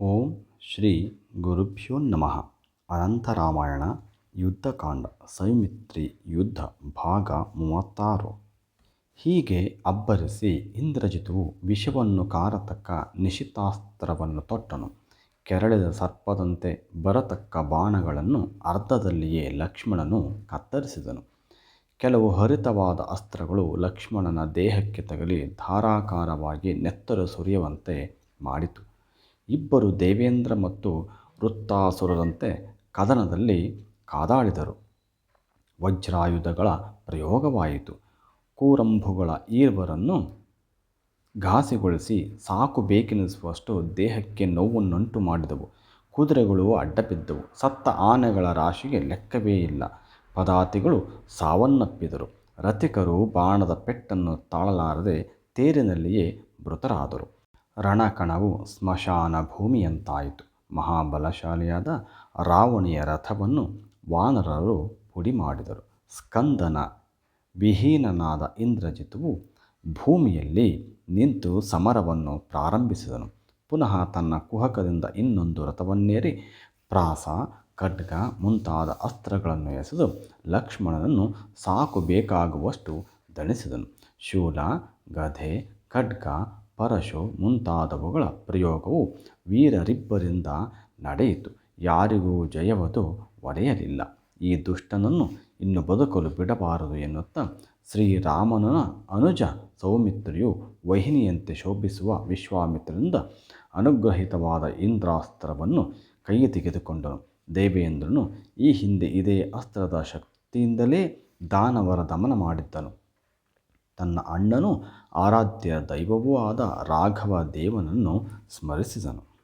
ಓಂ ಶ್ರೀ ಗುರುಭ್ಯೋ ನಮಃ. ಅನಂತರಾಮಾಯಣ ಯುದ್ಧಕಾಂಡ, ಸೈಮಿತ್ರಿ ಯುದ್ಧ, ಭಾಗ ಮೂವತ್ತಾರು. ಹೀಗೆ ಅಬ್ಬರಿಸಿ ಇಂದ್ರಜಿತು ವಿಷವನ್ನು ಕಾರತಕ್ಕ ನಿಶಿತಾಸ್ತ್ರವನ್ನು ತೊಟ್ಟನು. ಕೆರಳಿದ ಸರ್ಪದಂತೆ ಬರತಕ್ಕ ಬಾಣಗಳನ್ನು ಅರ್ಧದಲ್ಲಿಯೇ ಲಕ್ಷ್ಮಣನು ಕತ್ತರಿಸಿದನು. ಕೆಲವು ಹರಿತವಾದ ಅಸ್ತ್ರಗಳು ಲಕ್ಷ್ಮಣನ ದೇಹಕ್ಕೆ ತಗಲಿ ಧಾರಾಕಾರವಾಗಿ ನೆತ್ತರು ಸುರಿಯುವಂತೆ ಮಾಡಿತು. ಇಬ್ಬರು ದೇವೇಂದ್ರ ಮತ್ತು ವೃತ್ತಾಸುರರಂತೆ ಕದನದಲ್ಲಿ ಕಾದಾಡಿದರು ವಜ್ರಾಯುಧಗಳ ಪ್ರಯೋಗವಾಯಿತು. ಕೂರಂಭುಗಳ ಈರ್ವರನ್ನು ಘಾಸಿಗೊಳಿಸಿ ಸಾಕು ಬೇಕೆನಿಸುವಷ್ಟು ದೇಹಕ್ಕೆ ನೋವನ್ನುಂಟು ಮಾಡಿದವು. ಕುದುರೆಗಳು ಅಡ್ಡಬಿದ್ದವು. ಸತ್ತ ಆನೆಗಳ ರಾಶಿಗೆ ಲೆಕ್ಕವೇ ಇಲ್ಲ. ಪದಾತಿಗಳು ಸಾವನ್ನಪ್ಪಿದರು. ರಥಿಕರು ಬಾಣದ ಪೆಟ್ಟನ್ನು ತಾಳಲಾರದೆ ತೇರಿನಲ್ಲಿಯೇ ಮೃತರಾದರು. ರಣಕಣವು ಸ್ಮಶಾನ ಭೂಮಿಯಂತಾಯಿತು ಮಹಾಬಲಶಾಲಿಯಾದ ರಾವಣಿಯ ರಥವನ್ನು ವಾನರರು ಪುಡಿ ಮಾಡಿದರು ಸ್ಕಂದನ ವಿಹೀನನಾದ ಇಂದ್ರಜಿತುವು ಭೂಮಿಯಲ್ಲಿ ನಿಂತು ಸಮರವನ್ನು ಪ್ರಾರಂಭಿಸಿದನು. ಪುನಃ ತನ್ನ ಕುಹಕದಿಂದ ಇನ್ನೊಂದು ರಥವನ್ನೇರಿ ಪ್ರಾಸ, ಖಡ್ಗ ಮುಂತಾದ ಅಸ್ತ್ರಗಳನ್ನು ಎಸೆದು ಲಕ್ಷ್ಮಣನನ್ನು ಸಾಕು ಬೇಕಾಗುವಷ್ಟು ದಣಿಸಿದನು ಶೂಲ, ಗಧೆ, ಖಡ್ಗ ಪರಶು ಮುಂತಾದವುಗಳ ಪ್ರಯೋಗವು ವೀರರಿಬ್ಬರಿಂದ ನಡೆಯಿತು. ಯಾರಿಗೂ ಜಯವದು ಒಡೆಯಲಿಲ್ಲ. ಈ ದುಷ್ಟನನ್ನು ಇನ್ನು ಬದುಕಲು ಬಿಡಬಾರದು ಎನ್ನುತ್ತಾ ಶ್ರೀರಾಮನ ಅನುಜ ಸೌಮಿತ್ರಿಯು ವಹಿನಿಯಂತೆ ಶೋಭಿಸುವ ವಿಶ್ವಾಮಿತ್ರನಿಂದ ಅನುಗ್ರಹಿತವಾದ ಇಂದ್ರಾಸ್ತ್ರವನ್ನು ಕೈ ತೆಗೆದುಕೊಂಡನು ದೇವೇಂದ್ರನು ಈ ಹಿಂದೆ ಇದೇ ಅಸ್ತ್ರದ ಶಕ್ತಿಯಿಂದಲೇ ದಾನವರ ದಮನ ಮಾಡಿದ್ದನು. ತನ್ನ ಅಣ್ಣನೂ ಆರಾಧ್ಯ ದೈವವೂ ಆದ ರಾಘವ ದೇವನನ್ನು ಸ್ಮರಿಸಿದನು.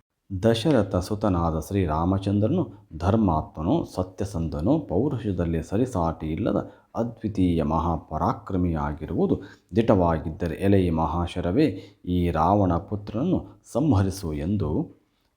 ದಶರಥ ಸುತನಾದ ಶ್ರೀರಾಮಚಂದ್ರನು ಧರ್ಮಾತ್ಮನು, ಸತ್ಯಸಂಧನು, ಪೌರುಷದಲ್ಲಿ ಸರಿಸಾಟಿ ಇಲ್ಲದ ಅದ್ವಿತೀಯ ಮಹಾಪರಾಕ್ರಮಿಯಾಗಿರುವುದು ದಿಟವಾಗಿದ್ದರೆ ಎಲೆಯ ಮಹಾಶರವೇ ಈ ರಾವಣ ಪುತ್ರನನ್ನು ಸಂಹರಿಸು ಎಂದು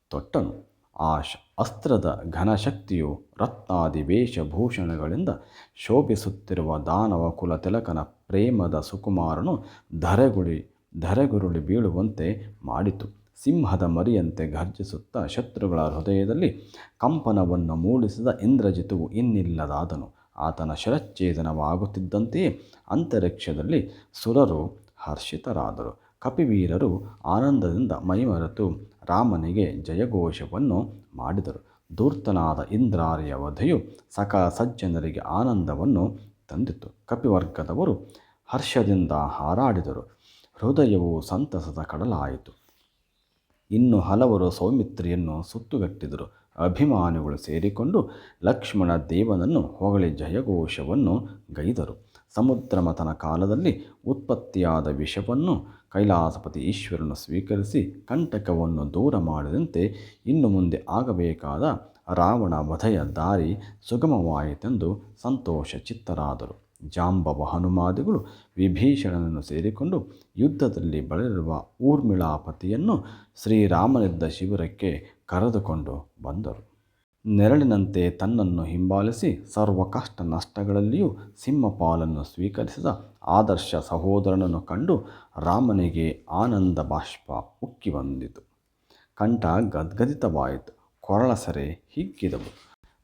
ತೊಟ್ಟನು. ಆ ಅಸ್ತ್ರದ ಘನಶಕ್ತಿಯು ರತ್ನಾದಿ ವೇಷಭೂಷಣಗಳಿಂದ ಶೋಭಿಸುತ್ತಿರುವ ದಾನವ ಕುಲ ತಿಲಕನ ಪ್ರೇಮದ ಸುಕುಮಾರನು ಧರೆಗುಳಿ, ಧರೆಗುರುಳಿ ಬೀಳುವಂತೆ ಮಾಡಿತು. ಸಿಂಹದ ಮರಿಯಂತೆ ಘರ್ಜಿಸುತ್ತಾ ಶತ್ರುಗಳ ಹೃದಯದಲ್ಲಿ ಕಂಪನವನ್ನು ಮೂಡಿಸಿದ ಇಂದ್ರಜಿತುವು ಇನ್ನಿಲ್ಲದಾದನು. ಆತನ ಶರಚ್ಛೇದನವಾಗುತ್ತಿದ್ದಂತೆಯೇ ಅಂತರಿಕ್ಷದಲ್ಲಿ ಸುರರು ಹರ್ಷಿತರಾದರು. ಕಪಿವೀರರು ಆನಂದದಿಂದ ಮೈಮರೆತು ರಾಮನಿಗೆ ಜಯಘೋಷವನ್ನು ಮಾಡಿದರು. ಧೂರ್ತನಾದ ಇಂದ್ರಾರ್ಯ ವಧೆಯು ಸಕಲ ಸಜ್ಜನರಿಗೆ ಆನಂದವನ್ನು ತಂದಿತು. ಕಪಿವರ್ಗದವರು ಹರ್ಷದಿಂದ ಹಾರಾಡಿದರು. ಹೃದಯವು ಸಂತಸದ ಕಡಲಾಯಿತು. ಇನ್ನು ಹಲವರು ಸೌಮಿತ್ರಿಯನ್ನು ಸುತ್ತುಗಟ್ಟಿದರು. ಅಭಿಮಾನಿಗಳು ಸೇರಿಕೊಂಡು ಲಕ್ಷ್ಮಣ ದೇವನನ್ನು ಹೊಗಳಿ ಜಯಘೋಷವನ್ನು ಗೈದರು. ಸಮುದ್ರಮತನ ಕಾಲದಲ್ಲಿ ಉತ್ಪತ್ತಿಯಾದ ವಿಷವನ್ನು ಕೈಲಾಸಪತಿ ಈಶ್ವರನು ಸ್ವೀಕರಿಸಿ, ಕಂಟಕವನ್ನು ದೂರ ಮಾಡಿದಂತೆ ಇನ್ನು ಮುಂದೆ ಆಗಬೇಕಾದ ರಾವಣ ವಧೆಯ ದಾರಿ ಸುಗಮವಾಯಿತೆಂದು ಸಂತೋಷ ಚಿತ್ತರಾದರು. ಜಾಂಬವ ಹನುಮಾದಿಗಳು ವಿಭೀಷಣನನ್ನು ಸೇರಿಕೊಂಡು ಯುದ್ಧದಲ್ಲಿ ಬಳಲಿರುವ ಊರ್ಮಿಳಾಪತಿಯನ್ನು ಶ್ರೀರಾಮನಿದ್ದ ಶಿಬಿರಕ್ಕೆ ಕರೆದುಕೊಂಡು ಬಂದರು. ನೆರಳಿನಂತೆ ತನ್ನನ್ನು ಹಿಂಬಾಲಿಸಿ ಸರ್ವ ಕಷ್ಟ ನಷ್ಟಗಳಲ್ಲಿಯೂ ಸಿಂಹಪಾಲನ್ನು ಸ್ವೀಕರಿಸಿದ ಆದರ್ಶ ಸಹೋದರನನ್ನು ಕಂಡು ರಾಮನಿಗೆ ಆನಂದ ಬಾಷ್ಪ ಉಕ್ಕಿ ಬಂದಿತು. ಕಂಠ ಗದ್ಗದಿತವಾಯಿತು. ಕೊರಳ ಸರೆ ಹಿಗ್ಗಿದವು.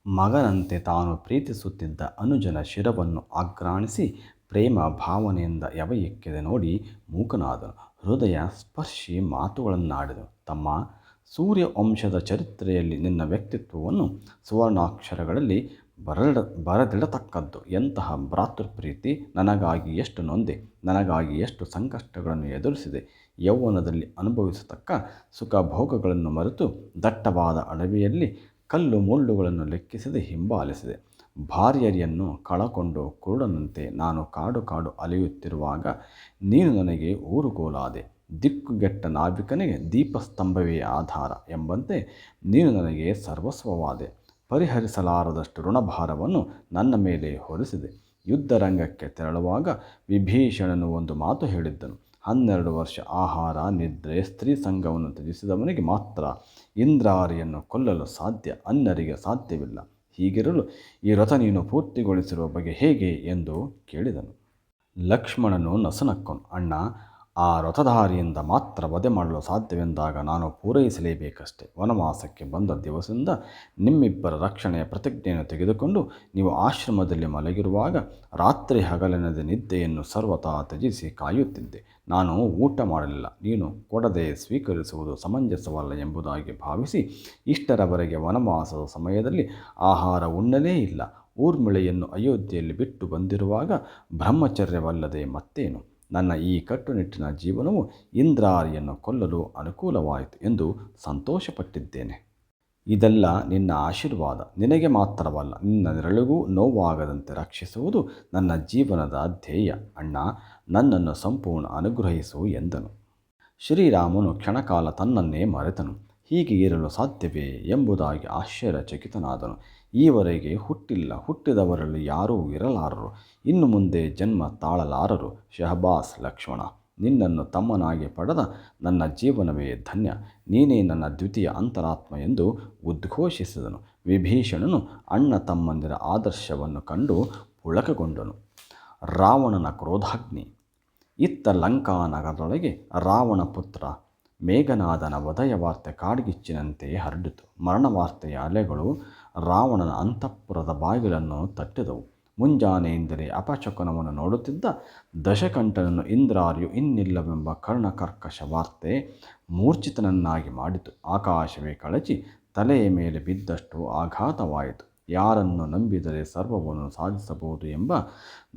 ಮಗನಂತೆ ತಾನು ಪ್ರೀತಿಸುತ್ತಿದ್ದ ಅನುಜನ ಶಿರವನ್ನು ಆಘ್ರಾಣಿಸಿ ಪ್ರೇಮ ಭಾವನೆಯಿಂದ ಎಕ್ಕಿದೆ ನೋಡಿ ಮೂಕನಾದನು. ಹೃದಯ ಸ್ಪರ್ಶಿ ಮಾತುಗಳನ್ನಾಡಿದನು. ತಮ್ಮ ಸೂರ್ಯವಂಶದ ಚರಿತ್ರೆಯಲ್ಲಿ ನಿನ್ನ ವ್ಯಕ್ತಿತ್ವವನ್ನು ಸುವರ್ಣಾಕ್ಷರಗಳಲ್ಲಿ ಬರಡ ಬರದಿಡತಕ್ಕದ್ದು ಎಂತಹ ಭ್ರಾತೃಪ್ರೀತಿ ನನಗಾಗಿ ಎಷ್ಟು ನೊಂದೆ, ನನಗಾಗಿ ಎಷ್ಟು ಸಂಕಷ್ಟಗಳನ್ನು ಎದುರಿಸಿದೆ, ಯೌವನದಲ್ಲಿ ಅನುಭವಿಸತಕ್ಕ ಸುಖ ಭೋಗಗಳನ್ನು ಮರೆತು ದಟ್ಟವಾದ ಅಡವಿಯಲ್ಲಿ ಕಲ್ಲು ಮುಳ್ಳುಗಳನ್ನು ಲೆಕ್ಕಿಸದೆ ಹಿಂಬಾಲಿಸಿದೆ. ಭಾರ್ಯರಿಯನ್ನು ಕಳಕೊಂಡು ಕುರುಡನಂತೆ ನಾನು ಕಾಡು ಕಾಡು ಅಲೆಯುತ್ತಿರುವಾಗ ನೀನು ನನಗೆ ಊರುಗೋಲಾದೆ, ದಿಕ್ಕುಗೆಟ್ಟ ನಾವಿಕನಿಗೆ ದೀಪಸ್ತಂಭವೇ ಆಧಾರ ಎಂಬಂತೆ ನೀನು ನನಗೆ ಸರ್ವಸ್ವವಾದೆ. ಪರಿಹರಿಸಲಾರದಷ್ಟು ಋಣಭಾರವನ್ನು ನನ್ನ ಮೇಲೆ ಹೊರಿಸಿದೆ. ಯುದ್ಧರಂಗಕ್ಕೆ ತೆರಳುವಾಗ ವಿಭೀಷಣನು ಒಂದು ಮಾತು ಹೇಳಿದ್ದನು. ಹನ್ನೆರಡು ವರ್ಷ ಆಹಾರ, ನಿದ್ರೆ, ಸ್ತ್ರೀ ಸಂಘವನ್ನು ತ್ಯಜಿಸಿದವನಿಗೆ ಮಾತ್ರ ಇಂದ್ರಾರಿಯನ್ನು ಕೊಲ್ಲಲು ಸಾಧ್ಯ ಅನ್ನರಿಗೆ ಸಾಧ್ಯವಿಲ್ಲ. ಹೀಗಿರಲು ಈ ರಥ ನೀನು ಪೂರ್ತಿಗೊಳಿಸಿರುವ ಬಗ್ಗೆ ಹೇಗೆ ಎಂದು ಕೇಳಿದನು. ಲಕ್ಷ್ಮಣನು ನಸನಕ್ಕನು, ಅಣ್ಣ ಆ ರಥಧಾರಿಯಿಂದ ಮಾತ್ರ ವಧೆ ಮಾಡಲು ಸಾಧ್ಯವೆಂದಾಗ ನಾನು ಪೂರೈಸಲೇಬೇಕಷ್ಟೆ. ವನವಾಸಕ್ಕೆ ಬಂದ ದಿವಸದಿಂದ ನಿಮ್ಮಿಬ್ಬರ ರಕ್ಷಣೆಯ ಪ್ರತಿಜ್ಞೆಯನ್ನು ತೆಗೆದುಕೊಂಡು ನೀವು ಆಶ್ರಮದಲ್ಲಿ ಮಲಗಿರುವಾಗ ರಾತ್ರಿ ಹಗಲಿನದ ನಿದ್ದೆಯನ್ನು ಸರ್ವತಾ ತ್ಯಜಿಸಿ ಕಾಯುತ್ತಿದ್ದೆ. ನಾನು ಊಟ ಮಾಡಲಿಲ್ಲ. ನೀನು ಕೊಡದೆ ಸ್ವೀಕರಿಸುವುದು ಸಮಂಜಸವಲ್ಲ ಎಂಬುದಾಗಿ ಭಾವಿಸಿ ಇಷ್ಟರವರೆಗೆ ವನವಾಸದ ಸಮಯದಲ್ಲಿ ಆಹಾರ ಉಣ್ಣಲೇ ಇಲ್ಲ. ಊರ್ಮಿಳೆಯನ್ನು ಅಯೋಧ್ಯೆಯಲ್ಲಿ ಬಿಟ್ಟು ಬಂದಿರುವಾಗ ಬ್ರಹ್ಮಚರ್ಯವಲ್ಲದೆ ಮತ್ತೇನು? ನನ್ನ ಈ ಕಟ್ಟುನಿಟ್ಟಿನ ಜೀವನವು ಇಂದ್ರಾರಿಯನ್ನು ಕೊಲ್ಲಲು ಅನುಕೂಲವಾಯಿತು ಎಂದು ಸಂತೋಷಪಟ್ಟಿದ್ದೇನೆ. ಇದೆಲ್ಲ ನಿನ್ನ ಆಶೀರ್ವಾದ. ನಿನಗೆ ಮಾತ್ರವಲ್ಲ ನಿನ್ನ ನೆರಳಿಗೂ ನೋವಾಗದಂತೆ ರಕ್ಷಿಸುವುದು ನನ್ನ ಜೀವನದ ಧ್ಯೇಯ. ಅಣ್ಣ, ನನ್ನನ್ನು ಸಂಪೂರ್ಣ ಅನುಗ್ರಹಿಸು ಎಂದನು. ಶ್ರೀರಾಮನು ಕ್ಷಣಕಾಲ ತನ್ನನ್ನೇ ಮರೆತನು. ಹೀಗೆ ಇರಲು ಸಾಧ್ಯವೇ ಎಂಬುದಾಗಿ ಆಶ್ಚರ್ಯಚಕಿತನಾದನು. ಈವರೆಗೆ ಹುಟ್ಟಿಲ್ಲ. ಹುಟ್ಟಿದವರಲ್ಲಿ ಯಾರೂ ಇರಲಾರರು. ಇನ್ನು ಮುಂದೆ ಜನ್ಮ ತಾಳಲಾರರು. ಶಹಬಾಸ್ ಲಕ್ಷ್ಮಣ, ನಿನ್ನನ್ನು ತಮ್ಮನಾಗಿ ಪಡೆದ ನನ್ನ ಜೀವನವೇ ಧನ್ಯ. ನೀನೇ ನನ್ನ ದ್ವಿತೀಯ ಅಂತರಾತ್ಮ ಎಂದು ಉದ್ಘೋಷಿಸಿದನು. ವಿಭೀಷಣನು ಅಣ್ಣ ತಮ್ಮಂದಿರ ಆದರ್ಶವನ್ನು ಕಂಡು ಪುಳಕಗೊಂಡನು. ರಾವಣನ ಕ್ರೋಧಾಗ್ನಿ. ಇತ್ತ ಲಂಕಾ ನಗರದೊಳಗೆ ರಾವಣ ಪುತ್ರ ಮೇಘನಾದನ ವಧಯ ವಾರ್ತೆ ಕಾಡ್ಗಿಚ್ಚಿನಂತೆಯೇ ಹರಡಿತು. ಮರಣವಾರ್ತೆಯ ಅಲೆಗಳು ರಾವಣನ ಅಂತಃಪುರದ ಬಾಗಿಲನ್ನು ತಟ್ಟಿದವು. ಮುಂಜಾನೆಯಿಂದಲೇ ಅಪಶಕುನವನ್ನು ನೋಡುತ್ತಿದ್ದ ದಶಕಂಠನನ್ನು ಇಂದ್ರಾರ್ಯು ಇನ್ನಿಲ್ಲವೆಂಬ ಕರ್ಣಕರ್ಕಶ ವಾರ್ತೆ ಮೂರ್ಛಿತನನ್ನಾಗಿ ಮಾಡಿತು. ಆಕಾಶವೇ ಕಳಚಿ ತಲೆಯ ಮೇಲೆ ಬಿದ್ದಷ್ಟು ಆಘಾತವಾಯಿತು. ಯಾರನ್ನು ನಂಬಿದರೆ ಸರ್ವವನ್ನು ಸಾಧಿಸಬಹುದು ಎಂಬ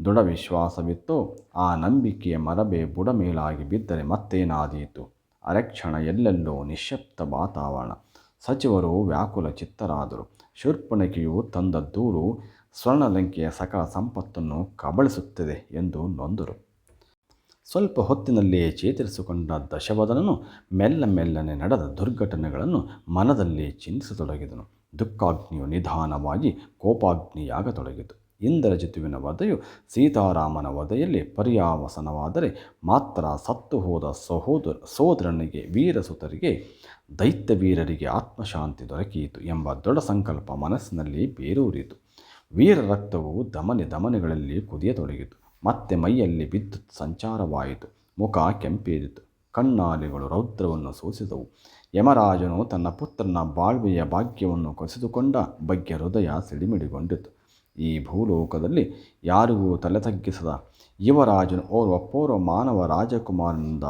ದೃಢ ವಿಶ್ವಾಸವಿತ್ತೋ ಆ ನಂಬಿಕೆಯ ಮರಬೆ ಬುಡ ಮೇಲಾಗಿ ಬಿದ್ದರೆ ಮತ್ತೇನಾದೀತು? ಅರೆಕ್ಷಣ ಎಲ್ಲೆಲ್ಲೋ ನಿಶ್ಶಬ್ದ ವಾತಾವರಣ. ಸಚಿವರು ವ್ಯಾಕುಲ ಚಿತ್ತರಾದರು. ಶೂರ್ಪಣಕಿಯು ತಂದ ದೂರು ಸ್ವರ್ಣಲಂಕೆಯ ಸಕಲ ಸಂಪತ್ತನ್ನು ಕಬಳಿಸುತ್ತದೆ ಎಂದು ನೊಂದರು. ಸ್ವಲ್ಪ ಹೊತ್ತಿನಲ್ಲಿಯೇ ಚೇತರಿಸಿಕೊಂಡ ದಶವದನನು ಮೆಲ್ಲ ಮೆಲ್ಲನೆ ನಡೆದ ದುರ್ಘಟನೆಗಳನ್ನು ಮನದಲ್ಲಿ ಚಿಂತಿಸತೊಡಗಿದನು. ದುಃಖಾಗ್ನಿಯು ನಿಧಾನವಾಗಿ ಕೋಪಾಗ್ನಿಯಾಗತೊಡಗಿತು. ಇಂದ್ರಜಿತುವಿನ ವಧೆಯು ಸೀತಾರಾಮನ ವಧೆಯಲ್ಲಿ ಪರ್ಯಾವಸನವಾದರೆ ಮಾತ್ರ ಸತ್ತು ಹೋದ ಸಹೋದರ ಸಹೋದರನಿಗೆ ವೀರಸುತರಿಗೆ ದೈತ್ಯವೀರರಿಗೆ ಆತ್ಮಶಾಂತಿ ದೊರಕಿಯಿತು ಎಂಬ ದೃಢ ಸಂಕಲ್ಪ ಮನಸ್ಸಿನಲ್ಲಿ ಬೇರೂರಿತು. ವೀರ ರಕ್ತವು ದಮನೆ ದಮನೆಗಳಲ್ಲಿ ಕುದಿಯತೊಡಗಿತು. ಮತ್ತೆ ಮೈಯಲ್ಲಿ ವಿದ್ಯುತ್ ಸಂಚಾರವಾಯಿತು. ಮುಖ ಕೆಂಪೇರಿತು. ಕಣ್ಣಾಲಿಗಳು ರೌದ್ರವನ್ನು ಸೂಸಿದವು. ಯಮರಾಜನು ತನ್ನ ಪುತ್ರನ ಬಾಳ್ವೆಯ ಭಾಗ್ಯವನ್ನು ಕಸಿದುಕೊಂಡ ಬಗ್ಗೆ ಹೃದಯ ಸಿಡಿಮಿಡಿಗೊಂಡಿತು. ಈ ಭೂಲೋಕದಲ್ಲಿ ಯಾರಿಗೂ ತಲೆ ತಗ್ಗಿಸದ ಯುವರಾಜನು, ಓರ್ವ ಪೂರ್ವ ಮಾನವ ರಾಜಕುಮಾರನಿಂದ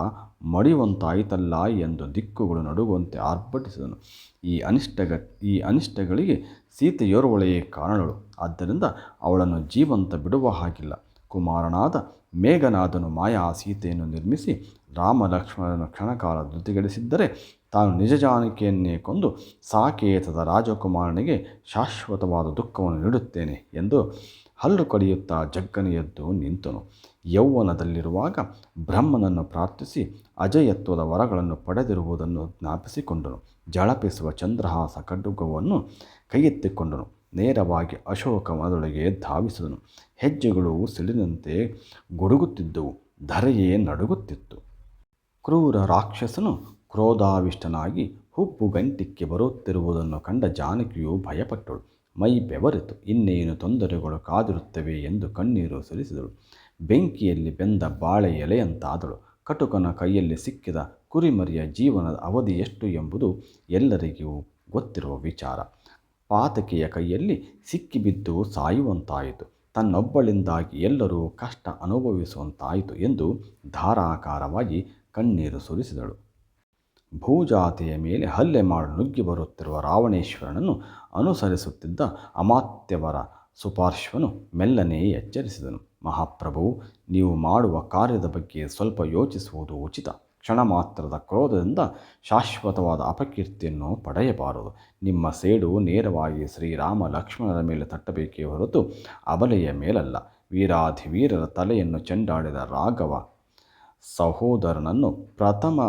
ಮಡಿವಂತಾಯಿತಲ್ಲ ಎಂದು ದಿಕ್ಕುಗಳು ನಡುಗುವಂತೆ ಆರ್ಭಟಿಸಿದನು. ಈ ಅನಿಷ್ಟಗ, ಈ ಅನಿಷ್ಟಗಳಿಗೆ ಸೀತೆಯೋರ್ವಳೆಯೇ ಕಾರಣಳು. ಆದ್ದರಿಂದ ಅವಳನ್ನು ಜೀವಂತ ಬಿಡುವ ಹಾಗಿಲ್ಲ. ಕುಮಾರನಾದ ಮೇಘನಾದನು ಮಾಯಾ ಸೀತೆಯನ್ನು ನಿರ್ಮಿಸಿ ರಾಮ ಲಕ್ಷ್ಮಣನ ಕ್ಷಣಕಾಲ ಧೃತಿಗೆಡಿಸಿದ್ದರೆ ತಾನು ನಿಜ ಜಾನಕಿಯನ್ನೇ ಕೊಂದು ಸಾಕೇತದ ರಾಜಕುಮಾರನಿಗೆ ಶಾಶ್ವತವಾದ ದುಃಖವನ್ನು ನೀಡುತ್ತೇನೆ ಎಂದು ಹಲ್ಲು ಕಡಿಯುತ್ತಾ ಜಗ್ಗನೆ ಎದ್ದು ನಿಂತನು. ಯೌವನದಲ್ಲಿರುವಾಗ ಬ್ರಹ್ಮನನ್ನು ಪ್ರಾರ್ಥಿಸಿ ಅಜಯತ್ವದ ವರಗಳನ್ನು ಪಡೆದಿರುವುದನ್ನು ಜ್ಞಾಪಿಸಿಕೊಂಡನು. ಜಳಪಿಸುವ ಚಂದ್ರಹಾಸ ಕಡ್ಡುಗವನ್ನು ಕೈಯೆತ್ತಿಕೊಂಡನು. ನೇರವಾಗಿ ಅಶೋಕವನದೊಳಗೆ ಧಾವಿಸಿದನು. ಹೆಜ್ಜೆಗಳು ಸಿಡಿದಂತೆ ಗುಡುಗುತ್ತಿದ್ದವು. ಧರೆಯೇ ನಡುಗುತ್ತಿತ್ತು. ಕ್ರೂರ ರಾಕ್ಷಸನು ಕ್ರೋಧಾವಿಷ್ಟನಾಗಿ ಹುಬ್ಬು ಗಂಟಿಕ್ಕೆ ಬರುತ್ತಿರುವುದನ್ನು ಕಂಡ ಜಾನಕಿಯು ಭಯಪಟ್ಟಳು. ಮೈ ಬೆವರಿತು. ಇನ್ನೇನು ತೊಂದರೆಗಳು ಕಾದಿರುತ್ತವೆ ಎಂದು ಕಣ್ಣೀರು ಸುರಿಸಿದಳು. ಬೆಂಕಿಯಲ್ಲಿ ಬೆಂದ ಬಾಳೆ ಎಲೆಯಂತಾದಳು. ಕಟುಕನ ಕೈಯಲ್ಲಿ ಸಿಕ್ಕಿದ ಕುರಿಮರಿಯ ಜೀವನದ ಅವಧಿ ಎಷ್ಟು ಎಂಬುದು ಎಲ್ಲರಿಗೂ ಗೊತ್ತಿರುವ ವಿಚಾರ. ಪಾತಕಿಯ ಕೈಯಲ್ಲಿ ಸಿಕ್ಕಿಬಿದ್ದು ಸಾಯುವಂತಾಯಿತು. ತನ್ನೊಬ್ಬಳಿಂದಾಗಿ ಎಲ್ಲರೂ ಕಷ್ಟ ಅನುಭವಿಸುವಂತಾಯಿತು ಎಂದು ಧಾರಾಕಾರವಾಗಿ ಕಣ್ಣೀರು ಸುರಿಸಿದಳು. ಭೂಜಾತಿಯ ಮೇಲೆ ಹಲ್ಲೆ ಮಾಡಿ ನುಗ್ಗಿ ಬರುತ್ತಿರುವ ರಾವಣೇಶ್ವರನನ್ನು ಅನುಸರಿಸುತ್ತಿದ್ದ ಅಮಾತ್ಯವರ ಸುಪಾರ್ಶ್ವನು ಮೆಲ್ಲನೆ ಎಚ್ಚರಿಸಿದನು. ಮಹಾಪ್ರಭು, ನೀವು ಮಾಡುವ ಕಾರ್ಯದ ಬಗ್ಗೆ ಸ್ವಲ್ಪ ಯೋಚಿಸುವುದು ಉಚಿತ. ಕ್ಷಣ ಮಾತ್ರದ ಕ್ರೋಧದಿಂದ ಶಾಶ್ವತವಾದ ಅಪಕೀರ್ತಿಯನ್ನು ಪಡೆಯಬಾರದು. ನಿಮ್ಮ ಸೇಡು ನೇರವಾಗಿ ಶ್ರೀರಾಮ ಲಕ್ಷ್ಮಣರ ಮೇಲೆ ತಟ್ಟಬೇಕೇ ಹೊರತು ಅಬಲೆಯ ಮೇಲಲ್ಲ. ವೀರಾಧಿವೀರರ ತಲೆಯನ್ನು ಚೆಂಡಾಡಿದ ರಾಘವ ಸಹೋದರನನ್ನು ಪ್ರಥಮ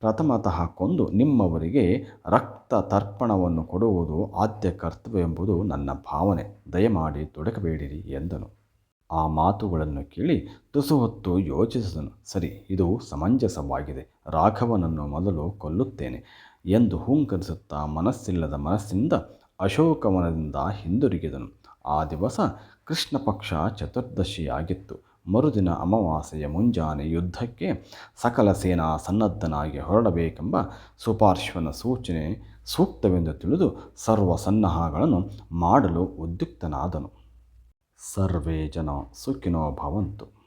ಪ್ರಥಮತಃ ಕೊಂದು ನಿಮ್ಮವರಿಗೆ ರಕ್ತ ತರ್ಪಣವನ್ನು ಕೊಡುವುದು ಆದ್ಯ ಕರ್ತವ್ಯ ಎಂಬುದು ನನ್ನ ಭಾವನೆ. ದಯಮಾಡಿ ತೊಡಕಬೇಡಿರಿ ಎಂದನು. ಆ ಮಾತುಗಳನ್ನು ಕೇಳಿ ತುಸು ಹೊತ್ತು ಯೋಚಿಸಿದನು. ಸರಿ, ಇದು ಸಮಂಜಸವಾಗಿದೆ. ರಾಘವನನ್ನು ಮೊದಲು ಕೊಲ್ಲುತ್ತೇನೆ ಎಂದು ಹೂಂಕರಿಸುತ್ತಾ ಮನಸ್ಸಿಲ್ಲದ ಮನಸ್ಸಿನಿಂದ ಅಶೋಕವನದಿಂದ ಹಿಂದಿರುಗಿದನು. ಆ ದಿವಸ ಕೃಷ್ಣ ಪಕ್ಷ ಚತುರ್ದಶಿಯಾಗಿತ್ತು. ಮರುದಿನ ಅಮಾವಾಸ್ಯೆಯ ಮುಂಜಾನೆ ಯುದ್ಧಕ್ಕೆ ಸಕಲ ಸೇನಾ ಸನ್ನದ್ಧನಾಗಿ ಹೊರಡಬೇಕೆಂಬ ಸುಪಾರ್ಶ್ವನ ಸೂಚನೆ ಸೂಕ್ತವೆಂದು ತಿಳಿದು ಸರ್ವ ಸನ್ನಹಗಳನ್ನು ಮಾಡಲು ಉದ್ಯುಕ್ತನಾದನು. ಸರ್ವೇ ಜನ ಸುಖಿನೋ ಭವಂತು.